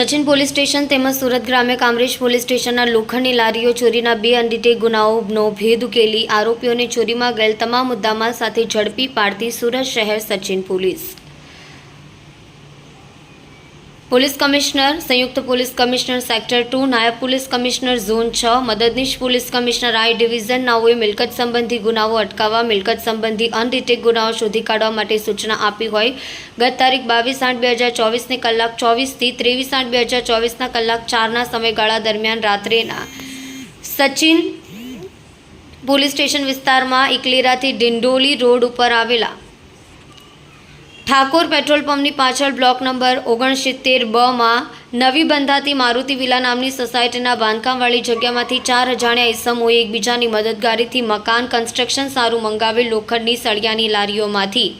Sachin police station તેમજ સુરત ગ્રામ્ય Kamrej police સ્ટેશનના લોખંડની લારીઓ, ચોરીના બે અનડિટેક ગુનાઓનો ભેદ ઉકેલી આરોપીઓને ચોરીમાં ગયેલ તમામ મુદ્દામાલ સાથે ઝડપી પાડતી સુરત શહેર સચિન પોલીસ. પોલીસ કમિશનર, સંયુક્ત પોલીસ કમિશનર સેક્ટર ટુ, નાયબ પોલીસ કમિશનર ઝોન છ, મદદનીશ પોલીસ કમિશનર આઈ ડિવિઝન, નાઓએ મિલકત સંબંધી ગુનાઓ અટકાવવા, મિલકત સંબંધી અનડિટેક ગુનાઓ શોધી કાઢવા માટે સૂચના આપી હોય. ગત તારીખ બાવીસ આઠ બે હજાર ચોવીસને કલાક ચોવીસથી ત્રેવીસ આઠ બે હજાર ચોવીસના કલાક ચારના સમયગાળા દરમિયાન રાત્રેના સચિન પોલીસ સ્ટેશન વિસ્તારમાં ઇકલેરાથી ડિંડોલી રોડ ઉપર આવેલા ઠાકોર પેટ્રોલ પંપની પાછળ બ્લોક નંબર ઓગણસિત્તેર બમાં નવી બંધાતી મારુતિ વિલા નામની સોસાયટીના બાંધકામવાળી જગ્યામાંથી ચાર અજાણ્યા ઇસમોએ એકબીજાની મદદગારીથી મકાન કન્સ્ટ્રક્શન સારું મંગાવેલ લોખંડની સળિયાની લારીઓમાંથી.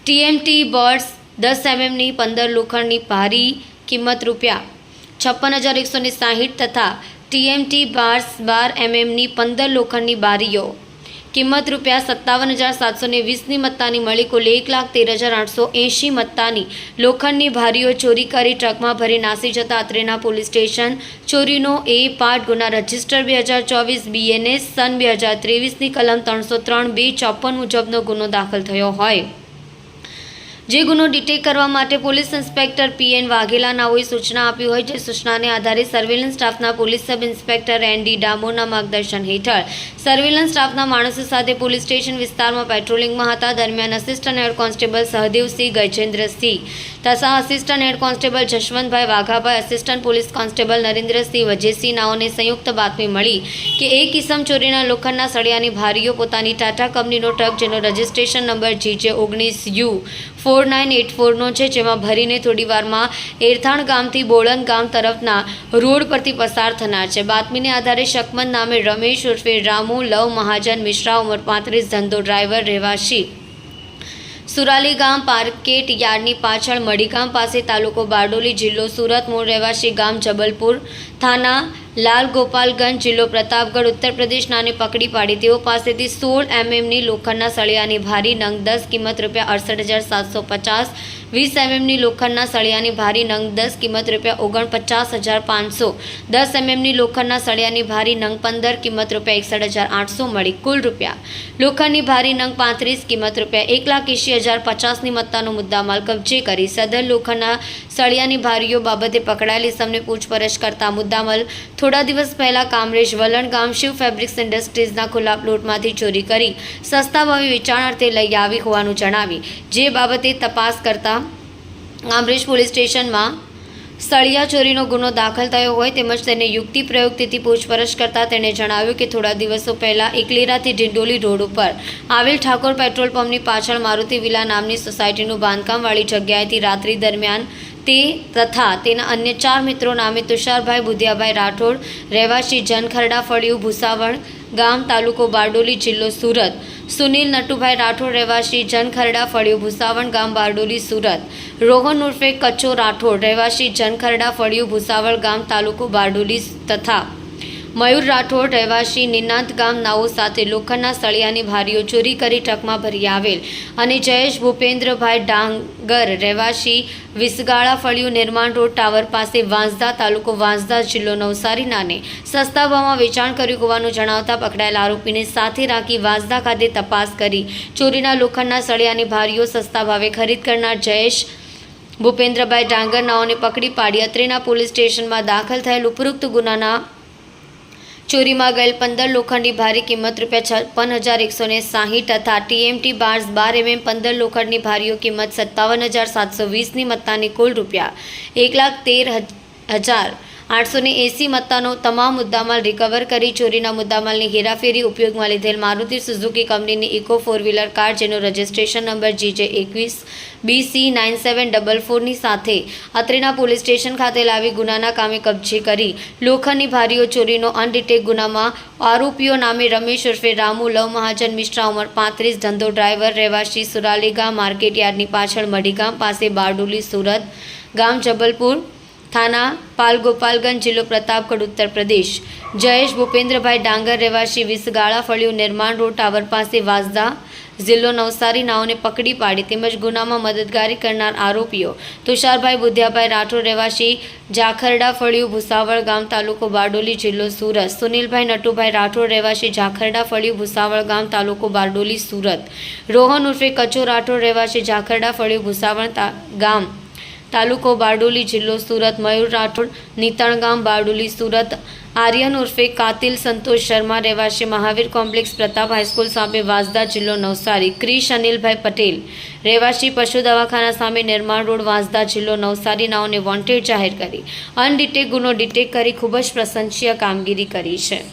ટીએમટી બર્ડ્સ દસ એમએમની પંદર લોખંડની ભારી કિંમત રૂપિયા. છપ્પન હજાર એકસો ને સાહીઠ તથા ટીએમટી બાર્સ બાર એમએમની પંદર લોખંડની બારીઓ. કિંમત રૂપિયા સત્તાવન હજાર સાતસો ને વીસની મત્તાની મળી કુલ એક લાખ તેર હજાર આઠસો એંશી મત્તાની. લોખંડની ભારીઓ ચોરી કરી ટ્રકમાં ભરી નાસી જતા અત્રેના પોલીસ સ્ટેશન ચોરીનો એ પાર્ટ ગુના રજિસ્ટર બે હજાર ચોવીસ, બીએનએસ સન બે હજાર ત્રેવીસની કલમ ત્રણસો ત્રણ બે ચોપન મુજબનો ગુનો દાખલ થયો હોય. જે ગુનો ડિટેક કરવા માટે પોલીસ ઇન્સ્પેક્ટર પીએન વાઘેલા નાઓએ સૂચના આપી હોય, જે સૂચનાને આધારે સર્વેલન્સ સ્ટાફના police sub inspector N D ડામોરના માર્ગદર્શન હેઠળ સર્વેલન્સ સ્ટાફના માણસો સાથે પોલીસ સ્ટેશન વિસ્તારમાં પેટ્રોલિંગમાં હતા. દરમિયાન assistant head constable Sahdevsinh Gajendrasinh તથા assistant head constable Jashvantbhai Vaghabhai assistant police constable Narendrasinh Vajesinh નાઓને સંયુક્ત બાતમી મળી કે એક ઇસમ ચોરીના લોખંડના સળિયાની ભારીઓ પોતાની ટાટા કંપનીનો ટ્રક, જેનો રજિસ્ટ્રેશન નંબર જીજે ઓગણીસ યુ, ફોર નાઇન એટ ફોરનો છે, જેમાં ભરીને થોડી વારમાં એરથાણ ગામથી બોળંગ ગામ તરફના રોડ પરથી પસાર થનાર છે. બાતમીને આધારે શકમન નામે રમેશ ઉર્ફે રામુ, લવ મહાજન મિશ્રા, ઉંમર પાંત્રીસ, ધંધો ડ્રાઈવર, રહેવાસી સુરાલી ગામ પાર્કેટ યાર્ડની પાછળ મડીગામ પાસે તાલુકો બારડોલી જિલ્લો સુરત મૂળ રહેવાસી ગામ જબલપુર થાના લાલ ગોપાલગંજ જિલ્લો પ્રતાપગઢ, ઉત્તર પ્રદેશ નાને પકડી પાડી. તેઓ પાસેથી સોળ એમએમની લોખંડના સળિયાની ભારી નંગ દસ કિંમત રૂપિયા અડસઠ હજાર સાતસો પચાસ વીસ એમએમની લોખંડના સળિયાની ભારી નંગ દસ કિંમત રૂપિયા ઓગણપચાસ હજાર પાંચસો. દસ એમએમની લોખંડના સળિયાની ભારી નંગ પંદર કિંમત રૂપિયા એકસઠ હજાર આઠસો મળી કુલ રૂપિયા. લોખંડની ભારી નંગ પાંત્રીસ કિંમત રૂપિયા એક લાખ એંશી હજાર પચાસની મત્તાનો મુદ્દામાલ કબજે કરી સદર લોખંડના સળિયાની ભારીઓ બાબતે પકડાયેલી સમને પૂછપરછ કરતા મુદ્દામાલ થોડા દિવસ પહેલા કામરેજ વલણ ગામ શિવ ફેબ્રિક્સ ઇન્ડસ્ટ્રીઝના ખુલ્લા પ્લોટમાંથી ચોરી કરી. સસ્તા ભાવે વેચાણાર્થે લઈ આવી હોવાનું જણાવી. જે બાબતે તપાસ કરતા કામરેજ પોલીસ સ્ટેશનમાં સળિયા ચોરીનો ગુનો દાખલ થયો હોય તેમજ તેને યુક્તિ પ્રયુક્તિથી પૂછપરછ કરતાં તેણે જણાવ્યું કે થોડા દિવસો પહેલાં એકલીરાથી ઢિંડોલી રોડ ઉપર આવેલ ઠાકોર પેટ્રોલ પંપની પાછળ મારુતિ વિલા નામની સોસાયટીનું બાંધકામવાળી જગ્યાએથી રાત્રિ દરમિયાન તે તથા તેના અન્ય ચાર મિત્રો નામે તુષારભાઈ, બુધિયાભાઈ રાઠોડ, રહેવાસી જનખરડા, ફળિયું ભૂસાવણ ગામ, તાલુકો બારડોલી જિલ્લો સુરત. સુનિલ નટુભાઈ રાઠોડ, રહેવાસી જનખરડા, ફળિયું ભૂસાવણ ગામ, બારડોલી, સુરત. રોહન ઉર્ફે કચ્છો રાઠોડ, રહેવાસી જનખરડા, ફળિયું, ભૂસાવળ ગામ, તાલુકો બારડોલી તથા મયુર રાઠોડ, રહેવાસી નિનાંત ગામ, નાઓ સાથે લોખંડના સળિયાની ભારીઓ ચોરી કરી ટ્રકમાં ભરી આવેલ અને જયેશ ભૂપેન્દ્રભાઈ ડાંગર, રહેવાસી વિસગાળા ફળિયું નિર્માણ રોડ ટાવર પાસે વાંસદા તાલુકો વાંસદા જિલ્લો નવસારી નાને સસ્તા ભાવમાં વેચાણ કર્યું હોવાનું જણાવતા પકડાયેલ આરોપીને સાથે રાખી વાંસદા ખાતે તપાસ કરી ચોરીના લોખંડના સળિયાની ભારીઓ સસ્તા ભાવે ખરીદ કરનાર જયેશ ભૂપેન્દ્રભાઈ ડાંગર નાઓને પકડી પાડી અત્રેના પોલીસ સ્ટેશનમાં દાખલ થયેલ ઉપરોક્ત ગુનાના ચોરીમાં ગયેલ પંદર લોખંડની ભારી કિંમત રૂપિયા છપ્પન હજાર એકસો ને સાહીઠ તથા ટીએમટી બાર્સ બાર એમએમ પંદર લોખંડની ભારીઓ કિંમત સત્તાવન હજાર સાતસો વીસની મત્તાની કુલ રૂપિયા એક લાખ તેર હજાર આઠસો ને એંસી મત્તાનો તમામ મુદ્દામાલ રિકવર કરી. ચોરીના મુદ્દામાલની હેરાફેરી ઉપયોગમાં લીધેલ મારુતિ સુઝુકી કંપનીની ઇકો ફોર વ્હીલર કાર, જેનો રજિસ્ટ્રેશન નંબર જીજે એકવીસ, બીસી નાઇન સેવન ડબલ ફોરની સાથે અત્રેના પોલીસ સ્ટેશન ખાતે લાવી ગુનાના કામે કબજે કરી. લોખંડની ભારીઓ ચોરીનો અનડિટેક ગુનામાં આરોપીઓ નામે રમેશ ઉર્ફે રામુ, લવ મહાજન મિશ્રા ઉંમર પાંત્રીસ, ધંધો ડ્રાઈવર રહેવાસી સુરાલીગામ માર્કેટ યાર્ડની પાછળ મઢીગામ પાસે બારડોલી સુરત ગામ જબલપુર થાના પાલ ગોપાલગંજ જિલ્લો પ્રતાપગઢ ઉત્તર પ્રદેશ જયેશ ભૂપેન્દ્રભાઈ ડાંગર રહેવાસી વિસગાળા ફળિયું નિર્માણ રોડ ટાવર પાસે વાંસદા જિલ્લો નવસારી નાઓને પકડી પાડી તેમજ ગુનામાં મદદગારી કરનાર આરોપીઓ તુષારભાઈ બુધિયાભાઈ રાઠોડ રહેવાસી જાખરડા ફળિયું ભુસાવળ ગામ તાલુકો બારડોલી જિલ્લો સુરત સુનિલભાઈ નટુભાઈ રાઠોડ રહેવાસી જાખરડા ફળિયું ભૂસાવળ ગામ તાલુકો બારડોલી સુરત રોહન ઉર્ફે કચો રાઠોડ રહેવાસી જાખરડા ફળિયું ભૂસાવળ ગામ તાલુકો બારડોલી જિલ્લો સુરત, મયુર રાઠોડ, નીતણ ગામ બારડોલી, સુરત. આર્યન ઉર્ફે કાતિલ સંતોષ શર્મા રહેવાસી મહાવીર કોમ્પ્લેક્સ પ્રતાપ હાઈસ્કૂલ સામે વાંસદા જિલ્લો નવસારી. ક્રિશ અનિલભાઈ પટેલ રહેવાસી પશુ દવાખાના સામે નિર્માણ રોડ વાંસદા જિલ્લો નવસારી, નાઓને વોન્ટેડ જાહેર કરી. અનડિટેક ગુનો ડિટેક કરી ખૂબ જ પ્રશંસીય કામગીરી કરી છે.